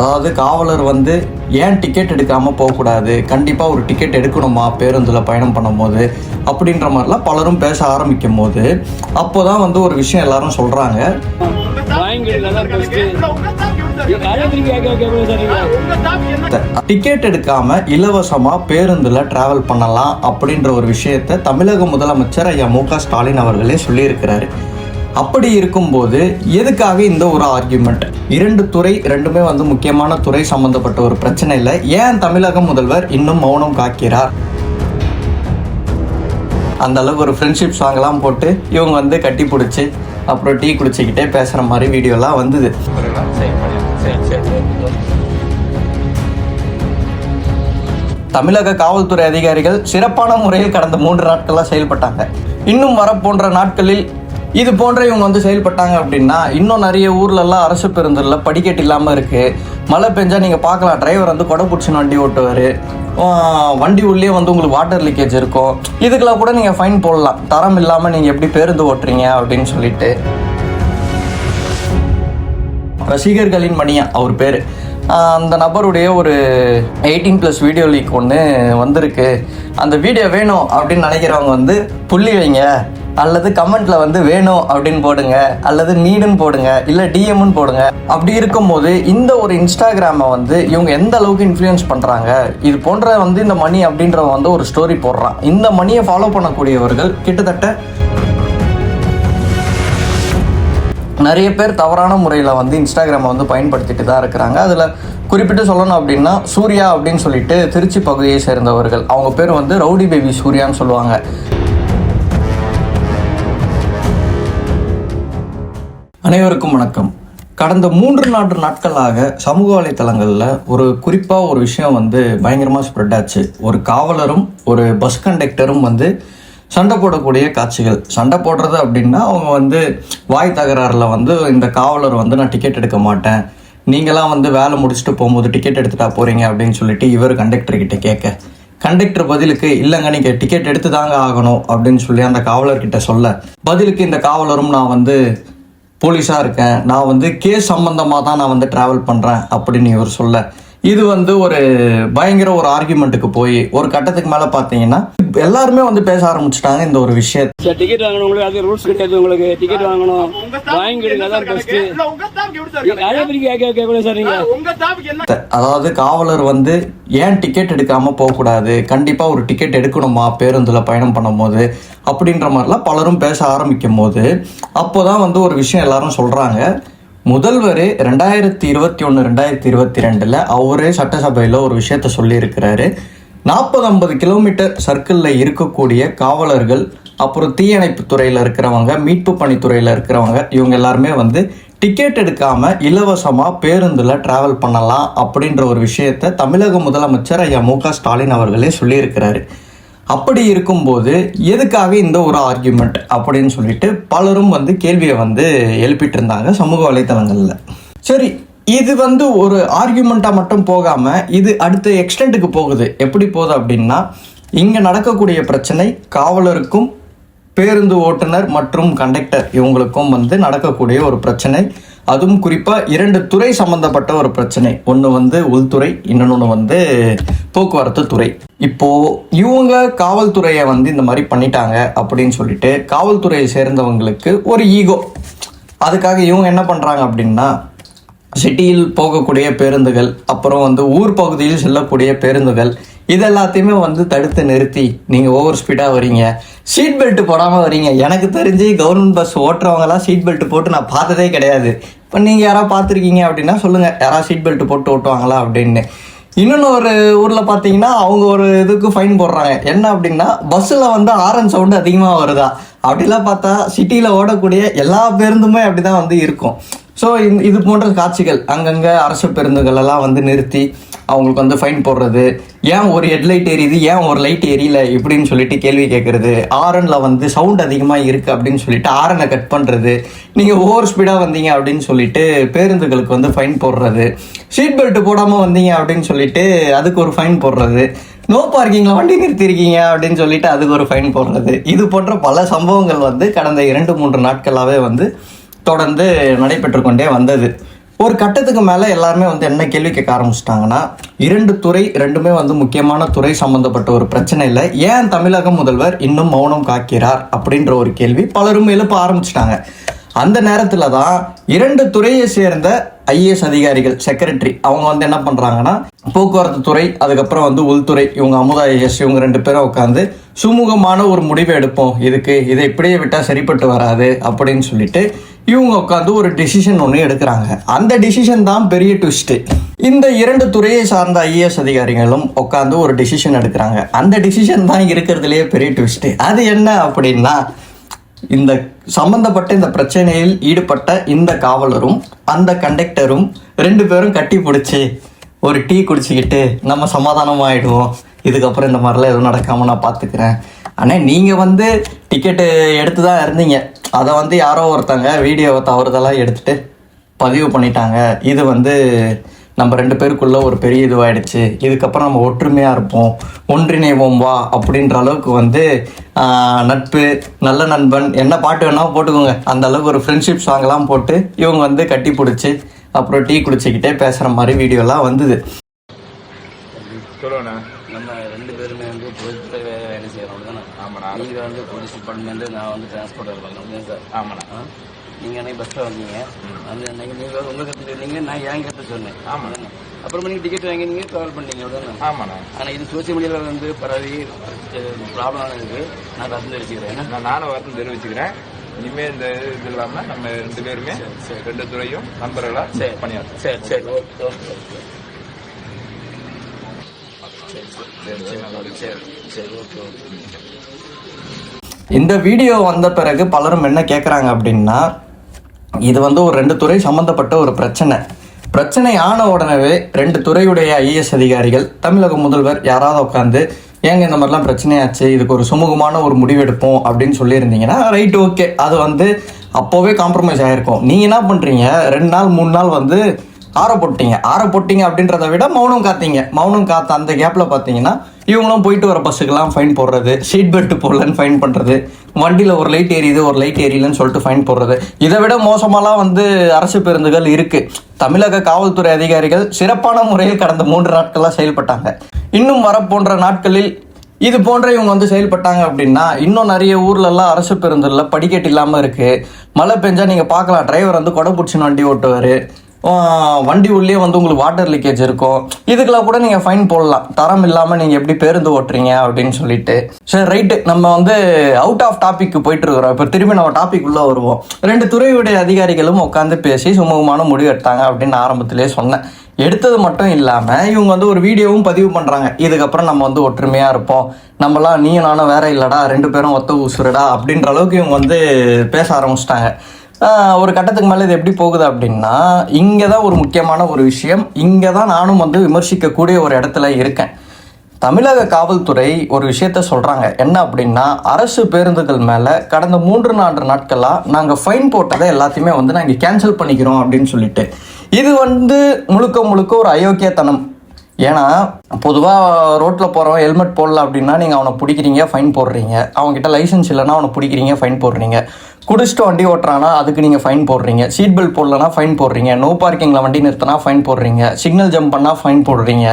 அதாவது காவலர் வந்து ஏன் டிக்கெட் எடுக்காமல் போகக்கூடாது? கண்டிப்பாக ஒரு டிக்கெட் எடுக்கணுமா? பேருந்தில் பயணம் பண்ணும்போது அப்படின்ற மாதிரிலாம் பலரும் பேச ஆரம்பிக்கும் போது அப்போ தான் வந்து ஒரு விஷயம் எல்லாரும் சொல்கிறாங்க டிக்கெட் எடுக்காம இலவசமா பேருந்துல டிராவல் பண்ணலாம் அப்படின்ற ஒரு விஷயத்தை தமிழக முதலமைச்சர் ஐயா மு க ஸ்டாலின் அவர்களே சொல்லியிருக்கிறாரு. அப்படி இருக்கும்போது எதுக்காக இந்த ஒரு ஆர்கியூமெண்ட் இரண்டு துறை ரெண்டுமே வந்து முக்கியமான துறை சம்பந்தப்பட்ட ஒரு பிரச்சனை இல்லை ஏன் தமிழக முதல்வர் இன்னும் மௌனம் காக்கிறார்? அந்த அளவுக்கு ஒரு ஃப்ரெண்ட்ஷிப் சாங்லாம் போட்டு இவங்க வந்து கட்டி பிடிச்சி அப்புறம் டீ குடிச்சிக்கிட்டே பேசுகிற மாதிரி வீடியோலாம் வந்தது. தமிழக காவல்துறை அதிகாரிகள் சிறப்பான முறையில் கடந்த மூன்று நாட்களாக செயல்பட்டாங்க. இன்னும் வர போன்ற நாட்களில் இது போன்ற இவங்க வந்து செயல்பட்டாங்க அப்படின்னா இன்னும் நிறைய ஊர்லெல்லாம் அரசு பேருந்தில் படிக்கட்டு இல்லாமல் இருக்குது மழை பெஞ்சால் நீங்கள் பார்க்கலாம் டிரைவர் வந்து கொடை பிடிச்சி வண்டி ஓட்டுவார். வண்டி உள்ளே வந்து உங்களுக்கு வாட்டர் லீக்கேஜ் இருக்கும். இதுக்கெல்லாம் கூட நீங்கள் ஃபைன் போடலாம். தரம் இல்லாமல் நீங்கள் எப்படி பேருந்து ஓட்டுறீங்க அப்படின்னு சொல்லிட்டு. ரசிகர்களின் மணியா அவர் பேர். அந்த நபருடைய ஒரு எயிட்டீன் ப்ளஸ் வீடியோ லீக் ஒன்று வந்திருக்கு. அந்த வீடியோ வேணும் அப்படின்னு நினைக்கிறவங்க வந்து புள்ளி வைங்க. அல்லது கமெண்ட்ல வந்து வேணும் அப்படின்னு போடுங்க அல்லது நீடுன்னு போடுங்க இல்லை டிஎம்னு போடுங்க. அப்படி இருக்கும்போது இந்த ஒரு இன்ஸ்டாகிராமை வந்து இவங்க எந்த அளவுக்கு இன்ஃப்ளூயன்ஸ் பண்ணுறாங்க இது போன்ற வந்து இந்த மணி அப்படின்றவன் வந்து ஒரு ஸ்டோரி போடுறான். இந்த மணியை ஃபாலோ பண்ணக்கூடியவர்கள் கிட்டத்தட்ட நிறைய பேர் தவறான முறையில் வந்து இன்ஸ்டாகிராமை வந்து பயன்படுத்திட்டு தான் இருக்கிறாங்க. அதில் குறிப்பிட்டு சொல்லணும் அப்படின்னா சூர்யா அப்படின்னு சொல்லிட்டு திருச்சி பகுதியை சேர்ந்தவர்கள். அவங்க பேர் வந்து ரவுடி பேபி சூர்யான்னு சொல்லுவாங்க. அனைவருக்கும் வணக்கம். கடந்த மூன்று நான்கு நாட்களாக சமூக வலைத்தளங்களில் ஒரு குறிப்பாக ஒரு விஷயம் வந்து பயங்கரமாக ஸ்ப்ரெட் ஆச்சு. ஒரு காவலரும் ஒரு பஸ் கண்டக்டரும் வந்து சண்டை போடக்கூடிய காட்சிகள். சண்டை போடுறது அப்படின்னா அவங்க வந்து வாய் தகராறில் வந்து இந்த காவலர் வந்து நான் டிக்கெட் எடுக்க மாட்டேன். நீங்களாம் வந்து வேலை முடிச்சுட்டு போகும்போது டிக்கெட் எடுத்துட்டா போகிறீங்க அப்படின்னு சொல்லிட்டு இவர் கண்டக்டர்கிட்ட கேட்க. கண்டக்டர் பதிலுக்கு இல்லைங்க நீங்கள் டிக்கெட் எடுத்து தாங்க ஆகணும் அப்படின்னு சொல்லி அந்த காவலர்கிட்ட சொல்ல. பதிலுக்கு இந்த காவலரும் நான் வந்து போலீஸாக இருக்கேன். நான் வந்து கேஸ் சம்மந்தமாக தான் நான் வந்து ட்ராவல் பண்ணுறேன் அப்படின்னு இவர் சொல்ல இது வந்து ஒரு பயங்கர ஒரு ஆர்குமெண்ட்டுக்கு போய் ஒரு கட்டத்துக்கு மேலே பார்த்தீங்கன்னா எல்லாருமே வந்து பேச ஆரம்பிச்சிட்டாங்க இந்த ஒரு விஷயத்தை. டிக்கெட் வாங்கணும் உங்களுக்கு அது ரூல்ஸ் கிடையாது உங்களுக்கு. டிக்கெட் வாங்கணும். வாங்கிடுங்க அதான் நீங்கள் அதாவது காவலர் வந்து ஏன் டிக்கெட் எடுக்காம போகக்கூடாது? கண்டிப்பா ஒரு டிக்கெட் எடுக்கணுமா? பேருந்துல பயணம் பண்ணும்போது அப்படின்ற மாதிரிலாம் பலரும் பேச ஆரம்பிக்கும் போது அப்போதான் வந்து ஒரு விஷயம் எல்லாரும் சொல்றாங்க. முதல்வர் ரெண்டாயிரத்தி இருபத்தி ஒன்று ரெண்டாயிரத்தி இருபத்தி ரெண்டில் அவரே சட்டசபையில் ஒரு விஷயத்த சொல்லியிருக்கிறாரு. நாற்பது ஐம்பது கிலோமீட்டர் சர்க்கிளில் இருக்கக்கூடிய காவலர்கள் அப்புறம் தீயணைப்பு துறையில் இருக்கிறவங்க மீட்பு பணித்துறையில் இருக்கிறவங்க இவங்க எல்லாருமே வந்து டிக்கெட் எடுக்காம இலவசமாக பேருந்தில் டிராவல் பண்ணலாம் அப்படின்ற ஒரு விஷயத்த தமிழக முதலமைச்சர் ஐயா மு க ஸ்டாலின் அவர்களே சொல்லியிருக்கிறாரு. அப்படி இருக்கும்போது எதுக்காக இந்த ஒரு ஆர்கியூமெண்ட் அப்படின்னு சொல்லிட்டு பலரும் வந்து கேள்வியை வந்து எழுப்பிட்டு இருந்தாங்க சமூக வலைத்தளங்களில். சரி இது வந்து ஒரு ஆர்கியூமெண்ட்டாக மட்டும் போகாமல் இது அடுத்த எக்ஸ்டெண்ட்டுக்கு போகுது. எப்படி போகுது அப்படின்னா இங்கே நடக்கக்கூடிய பிரச்சனை காவலருக்கும் பேருந்து ஓட்டுநர் மற்றும் கண்டக்டர் இவங்களுக்கும் வந்து நடக்கக்கூடிய ஒரு பிரச்சனை. அதுவும் குறிப்பாக இரண்டு துறை சம்பந்தப்பட்ட ஒரு பிரச்சனை. ஒன்று வந்து உள்துறை இன்னொன்று வந்து போக்குவரத்து துறை. இப்போ இவங்க காவல்துறையை வந்து இந்த மாதிரி பண்ணிட்டாங்க அப்படின்னு சொல்லிட்டு காவல்துறையை சேர்ந்தவங்களுக்கு ஒரு ஈகோ. அதுக்காக இவங்க என்ன பண்ணுறாங்க அப்படின்னா சிட்டியில் போகக்கூடிய பேருந்துகள் அப்புறம் வந்து ஊர் பகுதியில் செல்லக்கூடிய பேருந்துகள் இது எல்லாத்தையுமே வந்து தடுத்து நிறுத்தி நீங்கள் ஓவர் ஸ்பீடாக வரீங்க. சீட் பெல்ட் போடாமல் வரீங்க. எனக்கு தெரிஞ்சு கவர்மெண்ட் பஸ் ஓட்டுறவங்கலாம் சீட் பெல்ட் போட்டு நான் பார்த்ததே கிடையாது. இப்போ நீங்கள் யாராவது பார்த்துருக்கீங்க அப்படின்னா சொல்லுங்கள் யாராவது சீட் பெல்ட் போட்டு ஓட்டுவாங்களா அப்படின்னு. இன்னொன்று ஒரு ஊரில் பார்த்தீங்கன்னா அவங்க ஒரு இதுக்கு ஃபைன் போடுறாங்க. என்ன அப்படின்னா பஸ்ஸில் வந்து ஆரன் சவுண்டு அதிகமாக வருதா? அப்படிலாம் பார்த்தா சிட்டியில் ஓடக்கூடிய எல்லா பேருந்துமே அப்படி தான் வந்து இருக்கும். ஸோ இது போன்ற காட்சிகள் அங்கங்கே அரசு பேருந்துகள் எல்லாம் வந்து நிறுத்தி அவங்களுக்கு வந்து ஃபைன் போடுறது. ஏன் ஒரு ஹெட்லைட் எரியுது? ஏன் ஒரு லைட் எரியல? இப்படின்னு சொல்லிட்டு கேள்வி கேட்குறது ஆரனில் வந்து சவுண்ட் அதிகமாக இருக்குது அப்படின்னு சொல்லிட்டு ஆரனை கட் பண்ணுறது நீங்கள் ஓவர் ஸ்பீடாக வந்தீங்க அப்படின்னு சொல்லிட்டு பேருந்துகளுக்கு வந்து ஃபைன் போடுறது. சீட் பெல்ட் போடாமல் வந்தீங்க அப்படின்னு சொல்லிட்டு அதுக்கு ஒரு ஃபைன் போடுறது. நோ பார்க்கிங்கில் வண்டி நிறுத்திருக்கீங்க அப்படின்னு சொல்லிட்டு அதுக்கு ஒரு ஃபைன் போடுறது. இது போன்ற பல சம்பவங்கள் வந்து கடந்த இரண்டு மூன்று நாட்களாகவே வந்து தொடர்ந்து நடைபெற்று கொண்டே வந்தது. ஒரு கட்டத்துக்கு மேலே எல்லாருமே வந்து என்ன கேள்வி கேட்க ஆரம்பிச்சிட்டாங்கன்னா இரண்டு துறை ரெண்டுமே வந்து முக்கியமான துறை சம்பந்தப்பட்ட ஒரு பிரச்சனை இல்லை. ஏன் தமிழக முதல்வர் இன்னும் மௌனம் காக்கிறார் அப்படின்ற ஒரு கேள்வி பலரும் எழுப்ப ஆரம்பிச்சிட்டாங்க. அந்த நேரத்தில் தான் இரண்டு துறையை சேர்ந்த ஐஏஎஸ் அதிகாரிகள் செக்ரட்டரி அவங்க வந்து என்ன பண்ணுறாங்கன்னா போக்குவரத்து துறை அதுக்கப்புறம் வந்து உள்துறை இவங்க அமுதா ஐஎஸ் இவங்க ரெண்டு பேரும் உட்காந்து சுமூகமான ஒரு முடிவை எடுப்போம். இதுக்கு இதை இப்படியே விட்டால் சரிப்பட்டு வராது அப்படின்னு சொல்லிட்டு இவங்க உட்காந்து ஒரு டிசிஷன் ஒன்று எடுக்கிறாங்க. அந்த டிசிஷன் தான் பெரிய ட்விஸ்ட்டு இந்த இரண்டு துறையை சார்ந்த ஐஏஎஸ் அதிகாரிகளும் உட்காந்து ஒரு டிசிஷன் எடுக்கிறாங்க. அந்த டிசிஷன் தான் இருக்கிறதுலேயே பெரிய ட்விஸ்ட்டு அது என்ன அப்படின்னா இந்த சம்பந்தப்பட்ட இந்த பிரச்சனையில் ஈடுபட்ட இந்த காவலரும் அந்த கண்டக்டரும் ரெண்டு பேரும் கட்டி பிடிச்சி ஒரு டீ குடிச்சிக்கிட்டு நம்ம சமாதானமாயிடுவோம். இதுக்கப்புறம் இந்த மாதிரிலாம் எதுவும் நடக்காமல் நான் பார்த்துக்கிறேன் ஆனால் நீங்கள் வந்து டிக்கெட்டு எடுத்து தான் இருந்தீங்க. அதை வந்து யாரோ ஒருத்தங்க வீடியோவை தவறுதலாக எடுத்துகிட்டு பதிவு பண்ணிட்டாங்க. இது வந்து நம்ம ரெண்டு பேருக்குள்ள ஒரு பெரிய இதுவாயிடுச்சு. இதுக்கப்புறம் நம்ம ஒற்றுமையாக இருப்போம். ஒன்றிணைவோம் வா அப்படின்ற அளவுக்கு வந்து நட்பு நல்ல நண்பன் என்ன பாட்டு வேணால் போட்டுக்கோங்க. அந்த அளவுக்கு ஒரு ஃப்ரெண்ட்ஷிப் சாங்லாம் போட்டு இவங்க வந்து கட்டி பிடிச்சி அப்புறம் டீ குடிச்சிக்கிட்டே பேசுகிற மாதிரி வீடியோலாம் வந்தது சொல்லுண்ணா நம்ம ரெண்டு பேருமே வந்து பொதுத்துறை வேலை செய்யறோம் தானே ஆமாண்ணா நீங்க வந்து டிபார்ட்மெண்ட் நான் வந்து டிரான்ஸ்போர்ட் இருக்கேன் சார். ஆமாண்ணா. ஆ? நீங்க அன்னைக்கு பஸ்ல வந்தீங்க. வந்து அன்னைக்கு நீங்க உங்க கருத்து சொன்னீங்க நான் என் கருத்து சொன்னேன். ஆமா. தானே? அப்புறமா நீங்க டிக்கெட் வாங்கி நீங்க ட்ராவல் பண்ணீங்க. அவ்வளவுதானே ஆமாண்ணா. ஆனா இது சோசியல் மீடியால வந்து பரவி ப்ராப்ளம் ஆனதுக்கு நான் கருத்து தெரிவிச்சுக்கிறேன் நான் நானும் வருத்தம் தெரிவிச்சுக்கிறேன். இனிமே இந்த இது இல்லாம நம்ம ரெண்டு பேருமே ரெண்டு துறையும் நண்பர்களா சரி. பணியாற்றும். சரி சரி. சரி சரி. சரி ஓகே ஓகே. இந்த வீடியோ வந்த பிறகு பலரும் என்ன கேட்குறாங்க அப்படின்னா இது வந்து ஒரு ரெண்டு துறை சம்மந்தப்பட்ட ஒரு பிரச்சனை. பிரச்சனை ஆன உடனே ரெண்டு துறையுடைய ஐஏஎஸ் அதிகாரிகள் தமிழக முதல்வர் யாராவது உட்காந்து ஏங்க இந்த மாதிரிலாம் பிரச்சனையாச்சு இதுக்கு ஒரு சுமூகமான ஒரு முடிவெடுப்போம் அப்படின்னு சொல்லியிருந்தீங்கன்னா ரைட் ஓகே அது வந்து அப்போவே காம்ப்ரமைஸ் ஆகிருக்கும் நீங்கள் என்ன பண்ணுறீங்க ரெண்டு நாள் மூணு நாள் வந்து ஆற போட்டீங்க. ஆற போட்டீங்க அப்படின்றத விட மௌனம் காத்தீங்க. மௌனம் காத்த அந்த கேப்பில் பார்த்தீங்கன்னா இவங்களும் போயிட்டு வர பஸ்ஸுக்கெல்லாம் ஃபைன் போடுறது. சீட் பெல்ட் போடலன்னு ஃபைன் பண்ணுறது வண்டியில் ஒரு லைட் எரியுது ஒரு லைட் எரியலன்னு சொல்லிட்டு ஃபைன் போடுறது. இதை விட மோசமாலாம் வந்து அரசு பேருந்துகள் இருக்குது தமிழக காவல்துறை அதிகாரிகள் சிறப்பான முறையில் கடந்த மூன்று நாட்களாக செயல்பட்டாங்க. இன்னும் வரப்போன்ற நாட்களில் இது போன்ற இவங்க வந்து செயல்பட்டாங்க அப்படின்னா இன்னும் நிறைய ஊர்லெல்லாம் அரசு பேருந்துல படிக்கட்டு இல்லாமல் இருக்குது மழை பெஞ்சால் நீங்கள் பார்க்கலாம் டிரைவர் வந்து கொடை பிடிச்சின்னு வண்டி ஓட்டுவார். வண்டி உள்ளே வந்து உங்களுக்கு வாட்டர் லீக்கேஜ் இருக்கும் இதுக்கெல்லாம் கூட நீங்கள் ஃபைன் போடலாம். தரம் இல்லாமல் நீங்கள் எப்படி பேருந்து ஓட்டுறீங்க அப்படின்னு சொல்லிட்டு. சரி ரைட்டு நம்ம வந்து அவுட் ஆஃப் டாபிக் போயிட்டு இருக்கிறோம். இப்போ திரும்பி நம்ம டாபிக் உள்ளே வருவோம். ரெண்டு துறையுடைய அதிகாரிகளும் உட்காந்து பேசி சுமூகமான முடிவு எடுத்தாங்க அப்படின்னு ஆரம்பத்திலே சொன்னேன். எடுத்தது மட்டும் இல்லாமல் இவங்க வந்து ஒரு வீடியோவும் பதிவு பண்ணுறாங்க இதுக்கப்புறம் நம்ம வந்து ஒற்றுமையாக இருப்போம். நம்மளாம் நீயும் நானும் வேற இல்லைடா ரெண்டு பேரும் ஒத்த ஊசுறடா அப்படின்ற அளவுக்கு இவங்க வந்து பேச ஆரம்பிச்சிட்டாங்க. ஒரு கட்டத்துக்கு மேலே இது எப்படி போகுது அப்படின்னா இங்கே தான் ஒரு முக்கியமான ஒரு விஷயம். இங்கே தான் நானும் வந்து விமர்சிக்கக்கூடிய ஒரு இடத்துல இருக்கேன். தமிழக காவல்துறை ஒரு விஷயத்த சொல்கிறாங்க என்ன அப்படின்னா அரசு பேருந்துகள் மேலே கடந்த மூன்று நான்கு நாட்களாக நாங்கள் ஃபைன் போட்டதை எல்லாத்தையுமே வந்து நாங்கள் கேன்சல் பண்ணிக்கிறோம் அப்படின்னு சொல்லிட்டு. இது வந்து முழுக்க முழுக்க ஒரு அயோக்கியத்தனம். ஏன்னா பொதுவாக ரோட்டில் போகிறவன் ஹெல்மெட் போடல அப்படின்னா நீங்கள் அவனை பிடிக்கிறீங்க ஃபைன் போடுறீங்க. அவங்ககிட்ட லைசன்ஸ் இல்லைன்னா அவனை பிடிக்கிறீங்க ஃபைன் போடுறீங்க. குடிச்சிட்டு வண்டி ஓட்டுறானா அதுக்கு நீங்கள் ஃபைன் போடுறீங்க. சீட் பெல்ட் போடலனா ஃபைன் போடுறீங்க. நோ பார்க்கிங்கில் வண்டி நிறுத்தினா ஃபைன் போடுறீங்க. சிக்னல் ஜம்ப் பண்ணால் ஃபைன் போடுறீங்க.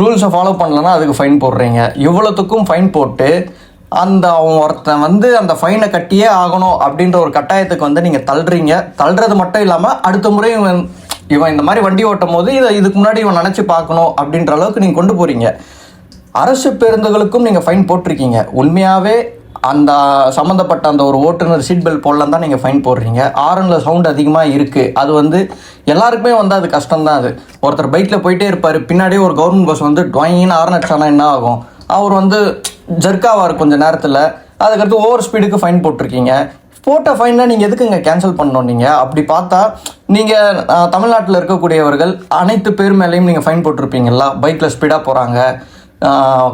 ரூல்ஸை ஃபாலோ பண்ணலனா அதுக்கு ஃபைன் போடுறீங்க. இவ்வளோத்துக்கும் ஃபைன் போட்டு அந்த அவன் ஒருத்தன் வந்து அந்த ஃபைனை கட்டியே ஆகணும் அப்படின்ற ஒரு கட்டாயத்துக்கு வந்து நீங்கள் தள்ளுறீங்க. தள்ளுறது மட்டும் இல்லாமல் அடுத்த முறை இவன் இந்த மாதிரி வண்டி ஓட்டும் போது இதை இதுக்கு முன்னாடி இவன் நினச்சி பார்க்கணும் அப்படின்ற அளவுக்கு நீங்கள் கொண்டு போகிறீங்க அரசு பேருந்துகளுக்கும் நீங்கள் ஃபைன் போட்டிருக்கீங்க. உண்மையாகவே அந்த சம்மந்தப்பட்ட அந்த ஒரு ஓட்டுநர் சீட் பெல்ட் போடலாம் தான் நீங்கள் ஃபைன் போடுறீங்க. ஆரனில் சவுண்ட் அதிகமாக இருக்குது அது வந்து எல்லாருக்குமே வந்து அது கஷ்டம்தான் அது. ஒருத்தர் பைக்கில் போயிட்டே இருப்பார். பின்னாடியே ஒரு கவர்மெண்ட் பஸ் வந்து டுவாயின்னு ஆரன் அடிச்சானா என்ன ஆகும்? அவர் வந்து ஜர்க்காவார் கொஞ்சம் நேரத்தில். அதுக்கடுத்து ஓவர் ஸ்பீடுக்கு ஃபைன் போட்டிருக்கீங்க. போட்ட ஃபைனை நீங்கள் எதுக்குங்க கேன்சல் பண்ணணும் நீங்கள் அப்படி பார்த்தா நீங்கள் தமிழ்நாட்டில் இருக்கக்கூடியவர்கள் அனைத்து பேர் மேலேயும் நீங்கள் ஃபைன் போட்டிருப்பீங்களா பைக்கில் ஸ்பீடாக போகிறாங்க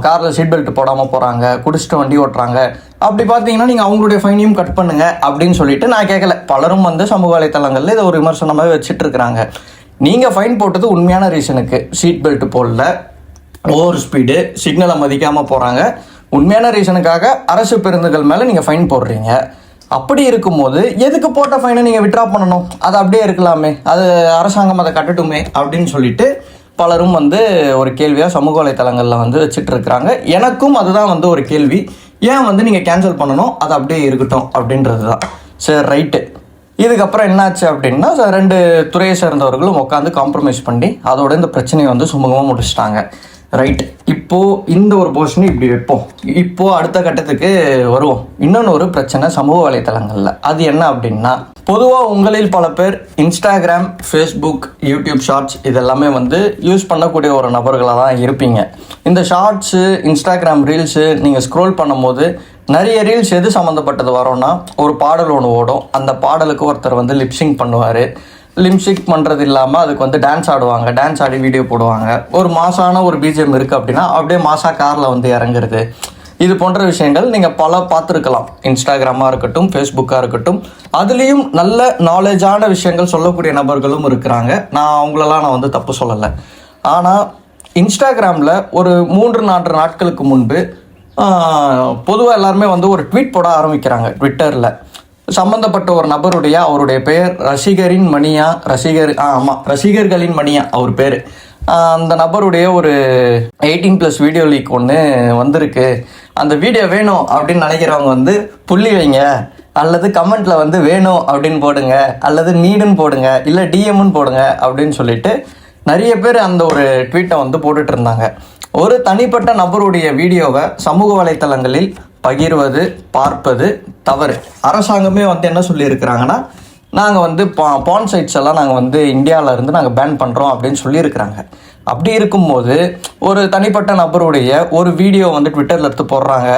காரில் சீட் பெல்ட் போடாமல் போகிறாங்க குடிச்சிட்டு வண்டி ஓட்டுறாங்க. அப்படி பார்த்தீங்கன்னா நீங்கள் அவங்களுடைய ஃபைனையும் கட் பண்ணுங்க அப்படின்னு சொல்லிட்டு நான் கேட்கல பலரும் வந்து சமூக வலைத்தளங்களில் இதை ஒரு விமர்சனமாகவே வச்சுட்டு இருக்கிறாங்க நீங்கள் ஃபைன் போட்டது உண்மையான ரீசனுக்கு சீட் பெல்ட் போடல. ஓவர் ஸ்பீடு சிக்னலை மதிக்காமல் போகிறாங்க உண்மையான ரீசனுக்காக அரசு பேருந்துகள் மேலே நீங்கள் ஃபைன் போடுறீங்க. அப்படி இருக்கும்போது எதுக்கு போட்ட ஃபைனை நீங்கள் விட்ரா பண்ணணும்? அது அப்படியே இருக்கலாமே. அது அரசாங்கம் அதை கட்டட்டுமே அப்படின்னு சொல்லிட்டு பலரும் வந்து ஒரு கேள்வியாக சமூக வலைத்தளங்களில் வந்து வச்சுட்டு இருக்கிறாங்க. எனக்கும் அதுதான் வந்து ஒரு கேள்வி. ஏன் வந்து நீங்கள் கேன்சல் பண்ணணும்? அது அப்படியே இருக்கட்டும் அப்படின்றது தான் சரி ரைட்டு இதுக்கப்புறம் என்னாச்சு அப்படின்னா ரெண்டு துறையை சேர்ந்தவர்களும் உட்காந்து காம்ப்ரமைஸ் பண்ணி அதோட இந்த பிரச்சனையை வந்து சுமூகமாக முடிச்சிட்டாங்க. ரைட் இப்போ இந்த ஒரு போர்ஷனை இப்படி வைப்போம். இப்போ அடுத்த கட்டத்துக்கு வருவோம். இன்னொன்று ஒரு பிரச்சனை சமூக வலைத்தளங்களில். அது என்ன அப்படின்னா பொதுவாக உங்களில் பல பேர் இன்ஸ்டாகிராம் ஃபேஸ்புக் யூடியூப் ஷார்ட்ஸ் இதெல்லாமே வந்து யூஸ் பண்ணக்கூடிய ஒரு நபர்களாக தான் இருப்பீங்க. இந்த ஷார்ட்ஸு இன்ஸ்டாகிராம் ரீல்ஸு நீங்கள் ஸ்க்ரோல் பண்ணும்போது நிறைய ரீல்ஸ் எது சம்மந்தப்பட்டது வரோன்னா ஒரு பாடல் ஒன்று ஓடும். அந்த பாடலுக்கு ஒருத்தர் வந்து லிப்ஸிங் பண்ணுவார். லிம்ஷிக் பண்ணுறது இல்லாமல் அதுக்கு வந்து டான்ஸ் ஆடுவாங்க. டான்ஸ் ஆடி வீடியோ போடுவாங்க. ஒரு மாசான ஒரு பிஜிஎம் இருக்குது அப்படின்னா அப்படியே மாசா காரில் வந்து இறங்குறது. இது போன்ற விஷயங்கள் நீங்கள் பல பார்த்துருக்கலாம். இன்ஸ்டாகிராமாக இருக்கட்டும் ஃபேஸ்புக்காக இருக்கட்டும். அதுலேயும் நல்ல நாலேஜான விஷயங்கள் சொல்லக்கூடிய நபர்களும் இருக்கிறாங்க. நான் அவங்களெல்லாம் நான் வந்து தப்பு சொல்லலை. ஆனால் இன்ஸ்டாகிராமில் ஒரு மூன்று நான்கு நாட்களுக்கு முன்பு பொதுவாக எல்லாருமே வந்து ஒரு ட்வீட் போட ஆரம்பிக்கிறாங்க. ட்விட்டரில் சம்பந்தப்பட்ட ஒரு நபருடைய அவருடைய பெயர் ரசிகரின் மணியா ரசிகர் ஆ ஆமாம் ரசிகர்களின் மணியா அவர் பேர். அந்த நபருடைய ஒரு எயிட்டீன் ப்ளஸ் வீடியோ லீக் ஒன்று வந்திருக்கு. அந்த வீடியோ வேணும் அப்படின்னு நினைக்கிறவங்க வந்து புள்ளி வைங்க. அல்லது கமெண்ட்ல வந்து வேணும் அப்படின்னு போடுங்க. அல்லது நீடுன்னு போடுங்க. இல்லை டிஎம்னு போடுங்க. அப்படின்னு சொல்லிட்டு நிறைய பேர் அந்த ஒரு ட்வீட்டை வந்து போட்டுட்டு இருந்தாங்க. ஒரு தனிப்பட்ட நபருடைய வீடியோவை சமூக வலைத்தளங்களில் பகிர்வது பார்ப்பது தவறு. அரசாங்கமே வந்து என்ன சொல்லியிருக்கிறாங்கன்னா நாங்கள் வந்து பா பான் சைட்ஸ் எல்லாம் நாங்கள் வந்து இந்தியாவிலேருந்து நாங்கள் பேன் பண்ணுறோம் அப்படின்னு சொல்லியிருக்கிறாங்க. அப்படி இருக்கும்போது ஒரு தனிப்பட்ட நபருடைய ஒரு வீடியோ வந்து ட்விட்டரில் எடுத்து போடுறாங்க.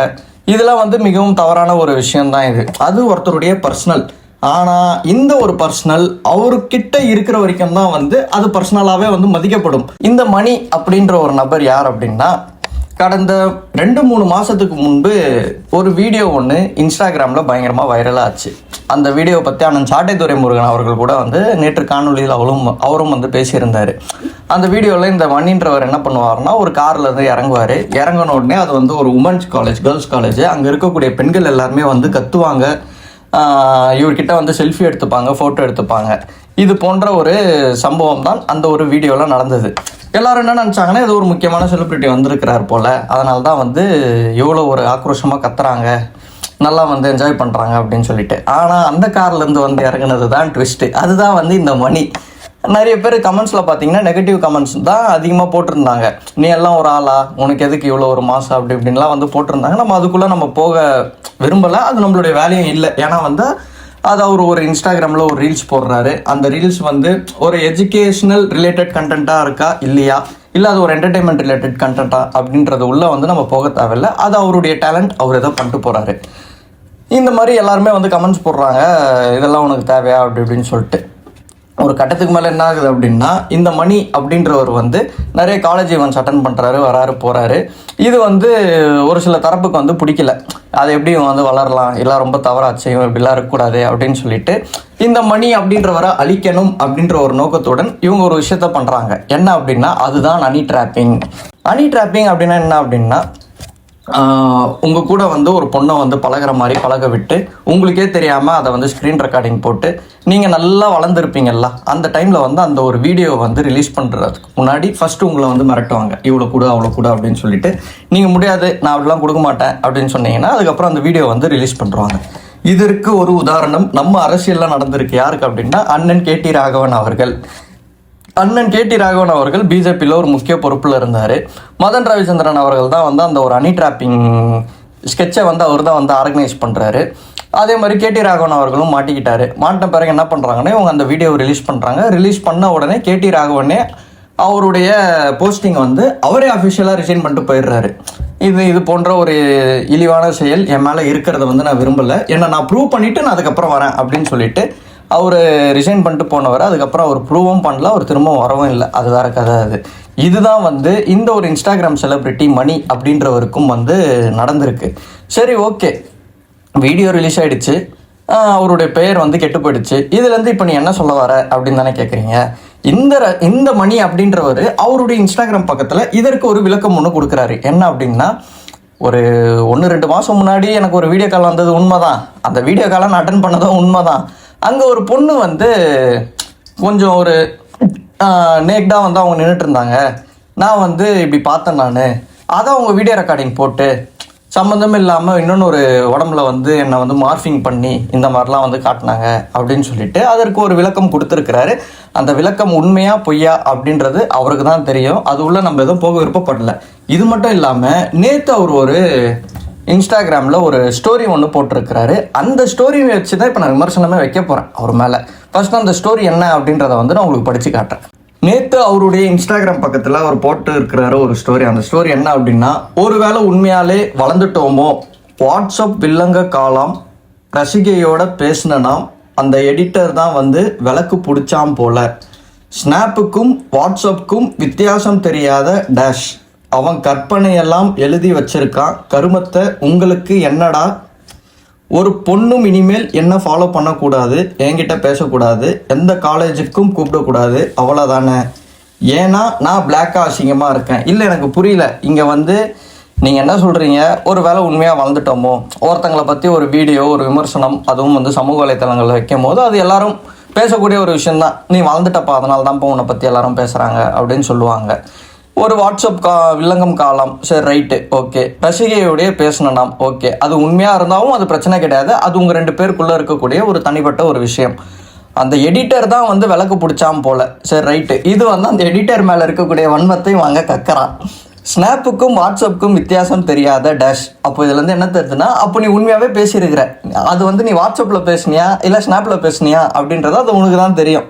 இதெல்லாம் வந்து மிகவும் தவறான ஒரு விஷயம்தான் இது. அது ஒருத்தருடைய பர்சனல் ஆனால் இந்த ஒரு பர்சனல் அவர்கிட்ட இருக்கிற வரைக்கும் தான் வந்து அது பர்சனலாகவே வந்து மதிக்கப்படும். இந்த மணி அப்படின்ற ஒரு நபர் யார் அப்படின்னா கடந்த ரெண்டு மூணு மாதத்துக்கு முன்பு ஒரு வீடியோ ஒன்று இன்ஸ்டாகிராமில் பயங்கரமாக வைரலாக ஆச்சு. அந்த வீடியோவை பற்றி அண்ணன் சாட்டை துரைமுருகன் அவர்கள் கூட வந்து நேற்று காணொலியில் அவரும் அவரும் வந்து பேசியிருந்தார். அந்த வீடியோவில் இந்த மணின்றவர் என்ன பண்ணுவார்னா ஒரு காரில் இருந்து இறங்குவார். இறங்கின உடனே அது வந்து ஒரு உமன்ஸ் காலேஜ் கேர்ள்ஸ் காலேஜ் அங்கே இருக்கக்கூடிய பெண்கள் எல்லாருமே வந்து கத்துவாங்க. இவர்கிட்ட வந்து செல்ஃபி எடுத்துப்பாங்க ஃபோட்டோ எடுத்துப்பாங்க. இது போன்ற ஒரு சம்பவம் தான் அந்த ஒரு வீடியோவில் நடந்தது. எல்லாரும் என்ன நினச்சாங்கன்னா இது ஒரு முக்கியமான செலிப்ரிட்டி வந்திருக்கிறார் போல். அதனால தான் வந்து இவ்வளோ ஒரு ஆக்ரோஷமாக கத்துறாங்க. நல்லா வந்து என்ஜாய் பண்ணுறாங்க அப்படின்னு சொல்லிட்டு. ஆனால் அந்த கார்லேருந்து வந்து இறங்குனது தான் ட்விஸ்ட்டு அதுதான் வந்து இந்த மணி நிறைய பேர் கமெண்ட்ஸில் பார்த்தீங்கன்னா நெகட்டிவ் கமெண்ட்ஸ் தான் அதிகமாக போட்டிருந்தாங்க. நீ எல்லாம் ஒரு ஆளா? உனக்கு எதுக்கு இவ்வளோ ஒரு மாதம் அப்படி இப்படின்லாம் வந்து போட்டிருந்தாங்க. நம்ம அதுக்குள்ளே நம்ம போக விரும்பலை. அது நம்மளுடைய வேலையும் இல்லை. ஏன்னா வந்து அது அவர் ஒரு இன்ஸ்டாகிராமில் ஒரு ரீல்ஸ் போடுறாரு. அந்த ரீல்ஸ் வந்து ஒரு எஜுகேஷ்னல் ரிலேட்டட் கண்டென்ட்டாக இருக்கா? இல்லையா? இல்லை அது ஒரு என்டர்டைன்மெண்ட் ரிலேட்டட் கண்டென்ட்டா அப்படின்றது உள்ளே வந்து நம்ம போக தேவையில்ல. அது அவருடைய டேலண்ட் அவர் ஏதோ பண்ணிட்டு போகிறாரு இந்த மாதிரி எல்லாருமே வந்து கமெண்ட்ஸ் போடுறாங்க. இதெல்லாம் உனக்கு தேவையா? அப்படி இப்படின்னு சொல்லிட்டு. ஒரு கட்டத்துக்கு மேலே என்ன ஆகுது அப்படின்னா இந்த மணி அப்படின்றவர் வந்து நிறைய காலேஜ் ஈவெண்ட்ஸ் அட்டன் பண்ணுறாரு வராரு போகிறாரு இது வந்து ஒரு சில தரப்புக்கு வந்து பிடிக்கல. அது எப்படி இவன் வந்து வளரலாம்? எல்லாம் ரொம்ப தவறாச்சு. இவன் இப்படிலாம் இருக்கக்கூடாது அப்படின்னு சொல்லிட்டு இந்த மணி அப்படின்றவரை அழிக்கணும் அப்படின்ற ஒரு நோக்கத்துடன் இவங்க ஒரு விஷயத்த பண்ணுறாங்க என்ன அப்படின்னா அதுதான் அனி ட்ராப்பிங் அனி ட்ராப்பிங் அப்படின்னா என்ன அப்படின்னா உங்கள் கூட வந்து ஒரு பொண்ணை வந்து பழகுற மாதிரி பழக விட்டு உங்களுக்கே தெரியாமல் அதை வந்து ஸ்க்ரீன் ரெக்கார்டிங் போட்டு நீங்கள் நல்லா வளர்ந்துருப்பீங்கல்ல அந்த டைமில் வந்து அந்த ஒரு வீடியோ வந்து ரிலீஸ் பண்ணுறதுக்கு முன்னாடி ஃபஸ்ட்டு உங்களை வந்து மிரட்டுவாங்க. இவ்வளோ கூட அவ்வளோ கூட அப்படின்னு சொல்லிட்டு நீங்கள் முடியாது நான் அப்படிலாம் கொடுக்க மாட்டேன் அப்படின்னு சொன்னீங்கன்னா அதுக்கப்புறம் அந்த வீடியோ வந்து ரிலீஸ் பண்ணுறாங்க இதற்கு ஒரு உதாரணம் நம்ம அரசியலில் நடந்திருக்கு யாருக்கு அப்படின்னா அண்ணன் கே டி ராகவன் அவர்கள். அண்ணன் கே டி ராகவன் அவர்கள் பிஜேபியில் ஒரு முக்கிய பொறுப்பில் இருந்தார். மதன் ரவிச்சந்திரன் அவர்கள் தான் வந்து அந்த ஒரு அணி டிராப்பிங் ஸ்கெட்சை வந்து அவர் தான் வந்து ஆர்கனைஸ் பண்ணுறாரு அதே மாதிரி கே டி ராகவன் அவர்களும் மாட்டிக்கிட்டாரு. மாட்டின பிறகு என்ன பண்ணுறாங்கன்னா இவங்க அந்த வீடியோவை ரிலீஸ் பண்ணுறாங்க ரிலீஸ் பண்ண உடனே கே டி ராகவனே அவருடைய போஸ்டிங் வந்து அவரே அஃபிஷியலாக ரிசைன் பண்ணிட்டு போயிடுறாரு. இது இது போன்ற ஒரு இழிவான செயல் என் மேலே இருக்கிறத வந்து நான் விரும்பலை. என்னை நான் ப்ரூவ் பண்ணிவிட்டு நான் அதுக்கப்புறம் வரேன் அப்படின்னு சொல்லிட்டு அவர் ரிசைன் பண்ணிட்டு போனவர் அதுக்கப்புறம் அவர் ப்ரூவும் பண்ணல அவர் திரும்பவும் வரவும் இல்லை. அது வேற கதை அது. இதுதான் வந்து இந்த ஒரு இன்ஸ்டாகிராம் செலிப்ரிட்டி மணி அப்படின்றவருக்கும் வந்து நடந்திருக்கு. சரி ஓகே வீடியோ ரிலீஸ் ஆகிடுச்சு அவருடைய பெயர் வந்து கெட்டு போயிடுச்சு. இதுலேருந்து இப்போ நீ என்ன சொல்ல வர அப்படின்னு தானே கேட்குறீங்க இந்த ர- இந்த மணி அப்படின்றவர் அவருடைய இன்ஸ்டாகிராம் பக்கத்தில் இதற்கு ஒரு விளக்கம் ஒன்று கொடுக்குறாரு. என்ன அப்படின்னா ஒரு ஒன்று ரெண்டு மாதம் முன்னாடி எனக்கு ஒரு வீடியோ கால் வந்தது உண்மைதான். அந்த வீடியோ காலை நான் அட்டன் பண்ணதும் உண்மைதான். அங்கே ஒரு பொண்ணு வந்து கொஞ்சம் ஒரு நேக்டாக வந்து அவங்க நின்றுட்டு இருந்தாங்க நான் வந்து இப்படி பார்த்தேன் நான். அதை அவங்க வீடியோ ரெக்கார்டிங் போட்டு சம்மந்தம் இல்லாமல் இன்னொன்று ஒரு உடம்புல வந்து என்னை வந்து மார்ஃபிங் பண்ணி இந்த மாதிரிலாம் வந்து காட்டினாங்க அப்படின்னு சொல்லிட்டு அதற்கு ஒரு விளக்கம் கொடுத்துருக்கிறாரு. அந்த விளக்கம் உண்மையா பொய்யா அப்படின்றது அவருக்கு தான் தெரியும். அது உள்ள நம்ம எதுவும் போக விருப்பப்படல. இது மட்டும் இல்லாமல் நேற்று அவர் ஒரு இன்ஸ்டாகிராமில் ஒரு ஸ்டோரி ஒன்று போட்டிருக்கிறாரு. அந்த ஸ்டோரியை வச்சு தான் இப்போ நான் விமர்சனமே வைக்க போகிறேன் அவர் மேலே. ஃபர்ஸ்ட் அந்த ஸ்டோரி என்ன அப்படின்றத வந்து நான் உங்களுக்கு படித்து காட்டுறேன். நேற்று அவருடைய இன்ஸ்டாகிராம் பக்கத்தில் அவர் போட்டு இருக்கிறாரு ஒரு ஸ்டோரி அந்த ஸ்டோரி என்ன அப்படின்னா ஒருவேளை உண்மையாலே வளர்ந்துட்டோமோ வாட்ஸ்அப் வில்லங்க காலம் ரசிகையோட பேசினா அந்த எடிட்டர் தான் வந்து விளக்கு பிடிச்சாம் போல. ஸ்னாப்புக்கும் வாட்ஸ்அப்புக்கும் வித்தியாசம் தெரியாத டேஷ் அவன் கற்பனையெல்லாம் எழுதி வச்சிருக்கான். கருமத்தை உங்களுக்கு என்னடா? ஒரு பொண்ணும் இனிமேல் என்ன ஃபாலோ பண்ணக்கூடாது? என்கிட்ட பேசக்கூடாது. எந்த காலேஜுக்கும் கூப்பிடக்கூடாது. அவ்வளோதானே ஏன்னா நான் பிளாக்காக அசிங்கமாக இருக்கேன். இல்லை எனக்கு புரியல. இங்கே வந்து நீங்கள் என்ன சொல்கிறீங்க ஒரு வேலை உண்மையாக வளர்ந்துட்டோமோ? ஒருத்தங்களை பற்றி ஒரு வீடியோ ஒரு விமர்சனம் அதுவும் வந்து சமூக வலைத்தளங்களில் வைக்கும் போது அது எல்லாரும் பேசக்கூடிய ஒரு விஷயந்தான் நீ வளர்ந்துட்டப்பா அதனால தான் உன்னை பற்றி எல்லாரும் பேசுகிறாங்க அப்படின்னு சொல்லுவாங்க. ஒரு வாட்ஸ்அப் கா வில்லங்கம் காலம் சரி ரைட்டு ஓகே ரசிகையோடைய பேசணும் ஓகே அது உண்மையாக இருந்தாலும் அது பிரச்சனை கிடையாது. அது உங்கள் ரெண்டு பேருக்குள்ளே இருக்கக்கூடிய ஒரு தனிப்பட்ட ஒரு விஷயம். அந்த எடிட்டர் தான் வந்து விளக்கு பிடிச்சாம் போல. சரி ரைட்டு இது வந்து அந்த எடிட்டர் மேலே இருக்கக்கூடிய வன்மத்தை வாங்க கக்கறான். ஸ்னாப்புக்கும் வாட்ஸ்அப்புக்கும் வித்தியாசம் தெரியாத டேஷ் அப்போ இதுலேருந்து என்ன தெரியுதுன்னா அப்போ நீ உண்மையாகவே பேசியிருக்கிற. அது வந்து நீ வாட்ஸ்அப்பில் பேசுனியா? இல்லை ஸ்னாப்பில் பேசுனியா? அப்படின்றது அது உனக்கு தான் தெரியும்.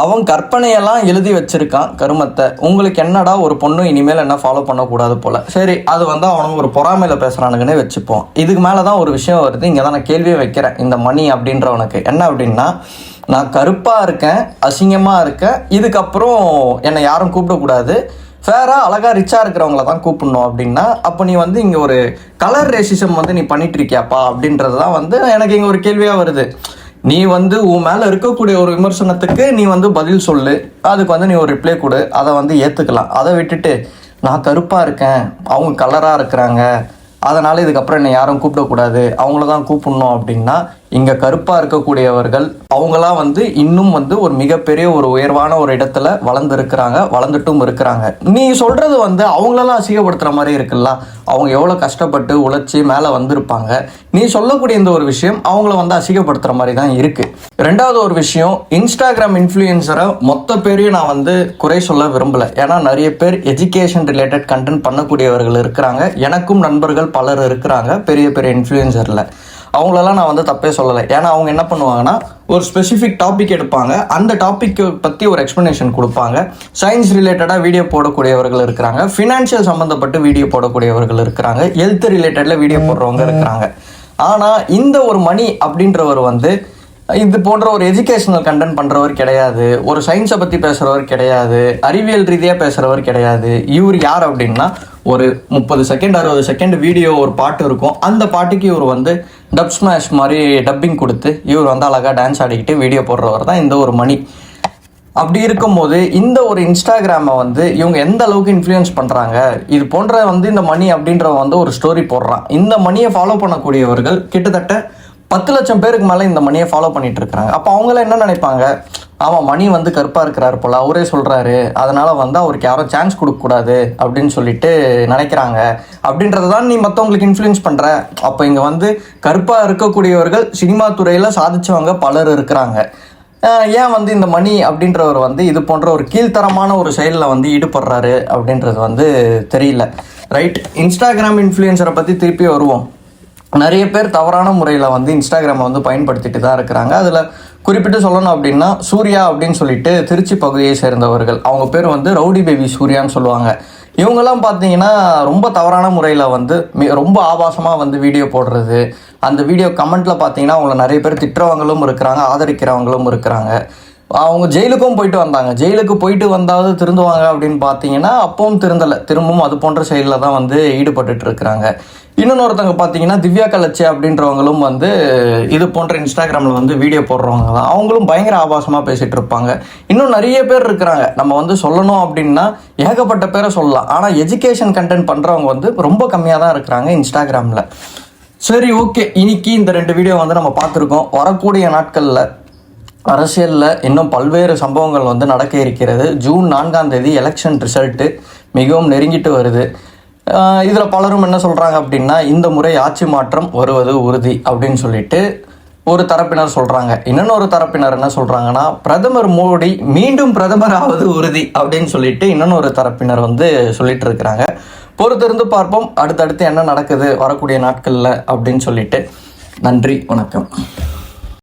அவன் கற்பனையெல்லாம் எழுதி வச்சிருக்கான் கருமத்தை. உங்களுக்கு என்னடா ஒரு பொண்ணு இனிமேல் என்ன ஃபாலோ பண்ணக்கூடாது போல? சரி அது வந்து அவனும் ஒரு பொறாமையில் பேசுகிறானுங்கன்னே வச்சுப்போம். இதுக்கு மேலே தான் ஒரு விஷயம் வருது. இங்கே தான் நான் கேள்வியை வைக்கிறேன். இந்த மணி அப்படின்றவனுக்கு. என்ன அப்படின்னா நான் கருப்பாக இருக்கேன் அசிங்கமாக இருக்கேன் இதுக்கப்புறம் என்னை யாரும் கூப்பிடக்கூடாது. ஃபேராக அழகாக ரிச்சாக இருக்கிறவங்கள தான் கூப்பிடணும் அப்படின்னா அப்போ நீ வந்து இங்கே ஒரு கலர் ரேசிசம் வந்து நீ பண்ணிட்டு இருக்கியாப்பா அப்படின்றது தான் வந்து எனக்கு இங்கே ஒரு கேள்வியாக வருது. நீ வந்து உன் மேலே இருக்கக்கூடிய ஒரு விமர்சனத்துக்கு நீ வந்து பதில் சொல்லு. அதுக்கு வந்து நீ ஒரு ரிப்ளை கொடு. அதை வந்து ஏற்றுக்கலாம் அதை விட்டுட்டு நான் கருப்பாக இருக்கேன். அவங்க கலராக இருக்கிறாங்க. அதனால் இதுக்கப்புறம் என்னை யாரும் கூப்பிடக்கூடாது. அவங்கள தான் கூப்பிடணும் அப்படின்னா இங்கே கருப்பாக இருக்கக்கூடியவர்கள் அவங்களாம் வந்து இன்னும் வந்து ஒரு மிகப்பெரிய ஒரு உயர்வான ஒரு இடத்துல வளர்ந்து இருக்கிறாங்க வளர்ந்துட்டும் இருக்கிறாங்க. நீ சொல்கிறது வந்து அவங்களெல்லாம் அசிங்கப்படுத்துகிற மாதிரி இருக்குல்ல? அவங்க எவ்வளோ கஷ்டப்பட்டு உழைச்சி மேலே வந்திருப்பாங்க. நீ சொல்லக்கூடிய இந்த ஒரு விஷயம் அவங்கள வந்து அசிங்கப்படுத்துகிற மாதிரி தான் இருக்குது ரெண்டாவது ஒரு விஷயம் இன்ஸ்டாகிராம் இன்ஃப்ளூயன்சரை மொத்த பேரையும் நான் வந்து குறை சொல்ல விரும்பலை. ஏன்னா நிறைய பேர் எஜுகேஷன் ரிலேட்டட் கண்டென்ட் பண்ணக்கூடியவர்கள் இருக்கிறாங்க. எனக்கும் நண்பர்கள் பலர் இருக்கிறாங்க பெரிய பெரிய இன்ஃப்ளூயன்சரில் அவங்களெல்லாம் நான் வந்து தப்பே சொல்லலை. ஏன்னா அவங்க என்ன பண்ணுவாங்கன்னா ஒரு ஸ்பெசிஃபிக் டாபிக் எடுப்பாங்க. அந்த டாபிக் பற்றி ஒரு எக்ஸ்ப்ளனேஷன் கொடுப்பாங்க. சயின்ஸ் ரிலேட்டடாக வீடியோ போடக்கூடியவர்கள் இருக்கிறாங்க. ஃபினான்ஷியல் சம்மந்தப்பட்டு வீடியோ போடக்கூடியவர்கள் இருக்கிறாங்க. ஹெல்த் ரிலேட்டடில் வீடியோ போடுறவங்க இருக்கிறாங்க. ஆனால் இந்த ஒரு மணி அப்படின்றவர் வந்து இது போன்ற ஒரு எஜுகேஷனல் கண்டென்ட் பண்ணுறவர் கிடையாது. ஒரு சயின்ஸை பற்றி பேசுகிறவர் கிடையாது. அறிவியல் ரீதியாக பேசுகிறவர் கிடையாது. இவர் யார் அப்படின்னா ஒரு முப்பது செகண்ட் அறுபது செகண்ட் வீடியோ ஒரு பாட்டு இருக்கும். அந்த பாட்டுக்கு இவர் வந்து டப் ஸ்மாஷ் மாதிரி டப்பிங் கொடுத்து இவர் வந்து அழகாக டான்ஸ் ஆடிக்கிட்டு வீடியோ போடுறவர் தான் இந்த ஒரு மணி. அப்படி இருக்கும்போது இந்த ஒரு இன்ஸ்டாகிராமை வந்து இவங்க எந்த அளவுக்கு இன்ஃப்ளூயன்ஸ் பண்ணுறாங்க இது போன்ற வந்து இந்த மணி அப்படின்றவன் வந்து ஒரு ஸ்டோரி போடுறான். இந்த மணியை ஃபாலோ பண்ணக்கூடியவர்கள் கிட்டத்தட்ட பத்து லட்சம் பேருக்கு மேலே இந்த மணியை ஃபாலோ பண்ணிட்டு இருக்கிறாங்க. அப்போ அவங்களாம் என்ன நினைப்பாங்க? ஆமாம் மணி வந்து கருப்பாக இருக்கிறார் போல் அவரே சொல்கிறாரு அதனால் வந்து அவருக்கு யாரும் சான்ஸ் கொடுக்கக்கூடாது அப்படின்னு சொல்லிட்டு நினைக்கிறாங்க. அப்படின்றத தான் நீ மற்றவங்களுக்கு இன்ஃப்ளூயன்ஸ் பண்ணுற அப்போ இங்கே வந்து கருப்பாக இருக்கக்கூடியவர்கள் சினிமா துறையில் சாதிச்சவங்க பலர் இருக்கிறாங்க. ஏன் வந்து இந்த மணி அப்படின்றவர் வந்து இது போன்ற ஒரு கீழ்த்தரமான ஒரு செயலில் வந்து ஈடுபடுறாரு அப்படின்றது வந்து தெரியல. ரைட் இன்ஸ்டாகிராம் இன்ஃப்ளூயன்சரை பற்றி திருப்பி வருவோம். நிறைய பேர் தவறான முறையில் வந்து இன்ஸ்டாகிராமை வந்து பயன்படுத்திட்டு தான் இருக்கிறாங்க. அதில் குறிப்பிட்டு சொல்லணும் அப்படின்னா சூர்யா அப்படின்னு சொல்லிட்டு திருச்சி பகுதியை சேர்ந்தவர்கள். அவங்க பேர் வந்து ரவுடி பேபி சூர்யான்னு சொல்லுவாங்க. இவங்கெல்லாம் பார்த்தீங்கன்னா ரொம்ப தவறான முறையில் வந்து ரொம்ப ஆபாசமாக வந்து வீடியோ போடுறது. அந்த வீடியோ கமெண்ட்டில் பார்த்தீங்கன்னா அவங்கள நிறைய பேர் திட்டுறவங்களும் இருக்கிறாங்க ஆதரிக்கிறவங்களும் இருக்கிறாங்க. அவங்க ஜெயிலுக்கும் போயிட்டு வந்தாங்க. ஜெயிலுக்கு போயிட்டு வந்தாவது திருந்துவாங்க அப்படின்னு பார்த்தீங்கன்னா அப்பவும் திருந்தலை. திரும்பவும் அது போன்ற செயலில் தான் வந்து ஈடுபட்டுட்டு இருக்கிறாங்க. இன்னொருத்தவங்க பார்த்தீங்கன்னா திவ்யா கலச்சி அப்படின்றவங்களும் வந்து இது போன்ற இன்ஸ்டாகிராமில் வந்து வீடியோ போடுறவங்க தான். அவங்களும் பயங்கர ஆபாசமாக பேசிகிட்டு இருப்பாங்க. இன்னும் நிறைய பேர் இருக்கிறாங்க. நம்ம வந்து சொல்லணும் அப்படின்னா ஏகப்பட்ட பேரை சொல்லலாம். ஆனால் எஜுகேஷன் கண்டென்ட் பண்ணுறவங்க வந்து ரொம்ப கம்மியாக தான் இருக்கிறாங்க இன்ஸ்டாகிராமில். சரி ஓகே இன்னைக்கு இந்த ரெண்டு வீடியோ வந்து நம்ம பார்த்துருக்கோம். வரக்கூடிய நாட்களில் அரசியலில் இன்னும் பல்வேறு சம்பவங்கள் வந்து நடக்க இருக்கிறது. ஜூன் நான்காம் தேதி எலெக்ஷன் ரிசல்ட்டு மிகவும் நெருங்கிட்டு வருது. இதில் பலரும் என்ன சொல்கிறாங்க அப்படின்னா இந்த முறை ஆட்சி மாற்றம் வருவது உறுதி அப்படின்னு சொல்லிட்டு ஒரு தரப்பினர் சொல்கிறாங்க இன்னொரு தரப்பினர் என்ன சொல்கிறாங்கன்னா பிரதமர் மோடி மீண்டும் பிரதமர் ஆவது உறுதி அப்படின்னு சொல்லிட்டு இன்னொரு தரப்பினர் வந்து சொல்லிட்டு இருக்கிறாங்க. பொறுத்திருந்து பார்ப்போம். அடுத்தடுத்து என்ன நடக்குது வரக்கூடிய நாட்களில் அப்படின்னு சொல்லிட்டு. நன்றி வணக்கம்.